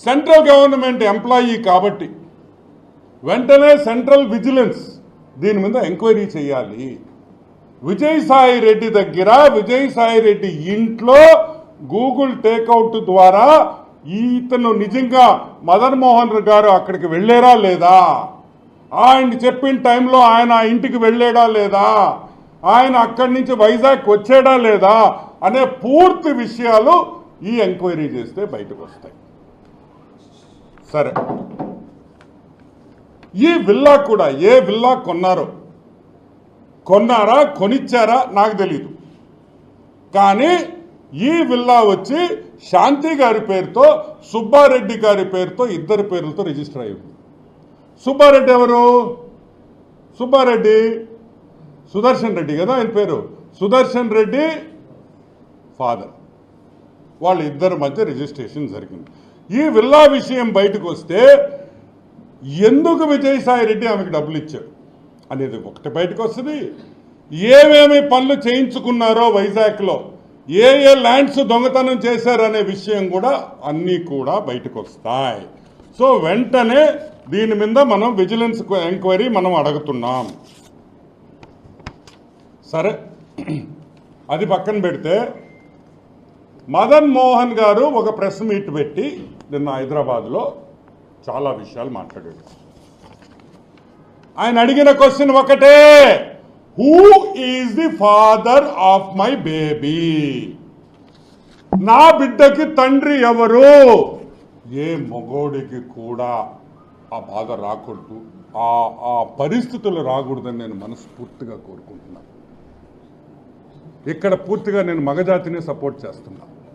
Central government employee కాబట్టి వెంటనే central vigilance దీని మీద ఎంక్వైరీ చేయాలి. విజయసాయి రెడ్డి దగ్గర విజయసాయి రెడ్డి ఇంట్లో గూగుల్ టేక్అవుట్ ద్వారా ఇతను నిజంగా మదన్ మోహన్ గారు అక్కడికి వెళ్ళారా లేదా? ఆయన చెప్పిన టైంలో ఆయన ఆ ఇంటికి వెళ్ళాడా లేదా? ఆయన అక్కడి నుంచి వైజాగ్ వచ్చాడా లేదా? అనే పూర్తి విషయాలు ఈ ఎంక్వైరీ చేస్తే బయటకు వస్తాయి. సరే. ఈ విల్లా కూడా ఏ విల్లా కొన్నారో? కొన్నారా? కొనిచ్చారా? నాకు తెలియదు కానీ ఈ విల్లా వచ్చి శాంతి గారి పేరుతో సుబ్బారెడ్డి గారి పేరుతో ఇద్దరి పేర్లతో రిజిస్టర్ అయ్యింది. సుబ్బారెడ్డి ఎవరు? సుబ్బారెడ్డి? సుదర్శన్ రెడ్డి కదా ఆయన పేరు? సుదర్శన్ రెడ్డి ఫాదర్. వాళ్ళ ఇద్దరి మధ్య రిజిస్ట్రేషన్ జరిగింది. ఈ విల్లా విషయం బయటకు వస్తే ఎందుకు విజయసాయి రెడ్డి ఆమెకు డబ్బులు ఇచ్చాడు అనేది ఒకటి బయటకు వస్తుంది. ఏమేమి పనులు చేయించుకున్నారో వైజాగ్లో ఏ ఏ ల్యాండ్స్ దొంగతనం చేశారనే విషయం కూడా అన్నీ కూడా బయటకు వస్తాయి. సో వెంటనే దీని మీద మనం విజిలెన్స్ ఎంక్వైరీ మనం అడుగుతున్నాం. సరే అది పక్కన పెడితే మదన్ మోహన్ గారు ఒక ప్రెస్ మీట్ పెట్టి నిన్న హైదరాబాద్లో చాలా విషయాలు మాట్లాడాడు. ఆయన అడిగిన క్వశ్చన్ ఒకటే who is the father of my baby నా బిడ్డకి తండ్రి ఎవరు? ఏ మగోడికి కూడా ఆ బాధ రాకూడదు. ఆ ఆ పరిస్థితులు రాకూడదని నేను మనస్ఫూర్తిగా కోరుకుంటున్నాను. ఇక్కడ పూర్తిగా నేను మగజాతిని సపోర్ట్ చేస్తున్నా.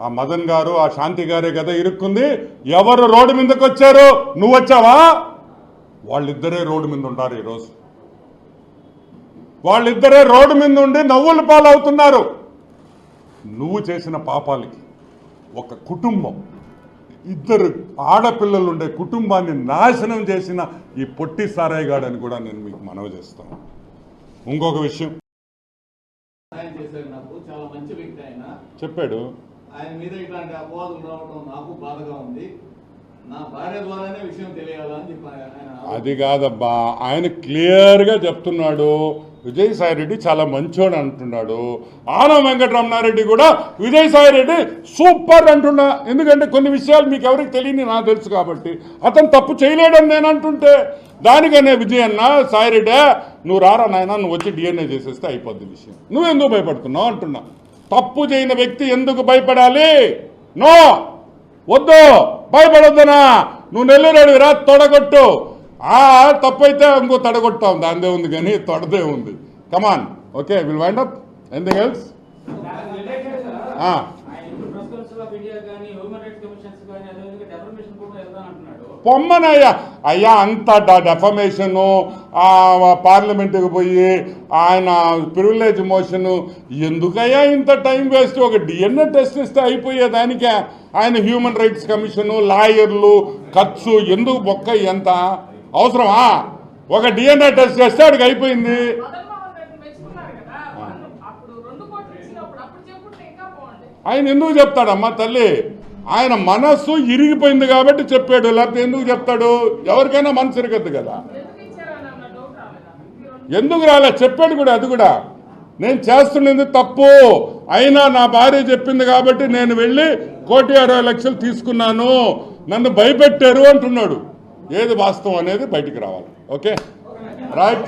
ఆ మదన్ గారు ఆ శాంతి గారే కదా ఇరుక్కుంది. ఎవరు రోడ్డు మీదకి వచ్చారు? నువ్వు వచ్చావా? వాళ్ళిద్దరే రోడ్డు మీద ఉన్నారు ఈరోజు. వాళ్ళిద్దరే రోడ్డు మీద ఉండి నవ్వుల పాలవుతున్నారు. నువ్వు చేసిన పాపాలకి ఒక కుటుంబం ఇద్దరు ఆడపిల్లలు ఉండే కుటుంబాన్ని నాశనం చేసిన ఈ పొట్టి సారాయిగాడని కూడా నేను మీకు మనవి చేస్తాను ఇంకొక విషయం. చెప్పాడు. ఆయన మీద ఇట్లాంటి అపవాదులు రావడం నాకు బాధగా ఉంది. నా భార్య ద్వారానే విషయం తెలియాలని చెప్పి అది కాదబ్బా. ఆయన క్లియర్గా చెప్తున్నాడు. విజయసాయి రెడ్డి చాలా మంచోడు అంటున్నాడు. ఆన వెంకటరమణారెడ్డి కూడా విజయసాయి రెడ్డి సూపర్ అంటున్నా. ఎందుకంటే కొన్ని విషయాలు మీకు ఎవరికి తెలియని నాకు తెలుసు కాబట్టి. అతను తప్పు చేయలేడని నేను అంటుంటే దానికనే విజయన్న సాయిరెడ్డి నువ్వు రారా నాయన నువ్వు వచ్చి డిఎన్ఏ చేసేస్తే అయిపోద్ది విషయం. నువ్వెందుకు భయపడుతున్నావు అంటున్నా. తప్పు చేయని వ్యక్తి ఎందుకు భయపడాలి? నో! వద్దు! భయపడొద్దునా? నువ్వు నెల్లూరు రా తొడగొట్టు! ఆ తప్పైతే ఇంకో తడగొట్టాం. దాందే ఉంది కానీ తొడదే ఉంది. Come on okay will wind up anything else పొమ్మనయ్యా. అయ్యా అంత డెఫమేషన్ పార్లమెంట్కి పోయి ఆయన ప్రివిలేజ్ మోషన్ ఎందుకయ్యా ఇంత టైం వేస్ట్? ఒక డిఎన్ఏ టెస్ట్ ఇస్తే అయిపోయే దానికే ఆయన హ్యూమన్ రైట్స్ కమిషను లాయర్లు ఖర్చు ఎందుకు బొక్క ఎంత అవసరమా? ఒక డిఎన్ఏ టెస్ట్ చేస్తే అడిగి అయిపోయింది. ఆయన ఎందుకు చెప్తాడమ్మా తల్లి? ఆయన మనస్సు ఇరిగిపోయింది కాబట్టి చెప్పాడు లేకపోతే ఎందుకు చెప్తాడు? ఎవరికైనా మనసు ఇరగద్దు కదా. ఎందుకు రాలే? చెప్పాడు కూడా అది కూడా. నేను చేస్తున్నది తప్పు. అయినా నా భార్య చెప్పింది కాబట్టి నేను వెళ్ళి కోటి అరవై లక్షలు తీసుకున్నాను. నన్ను భయపెట్టారు అంటున్నాడు. ఏది వాస్తవం అనేది బయటికి రావాలి. ఓకే? రైట్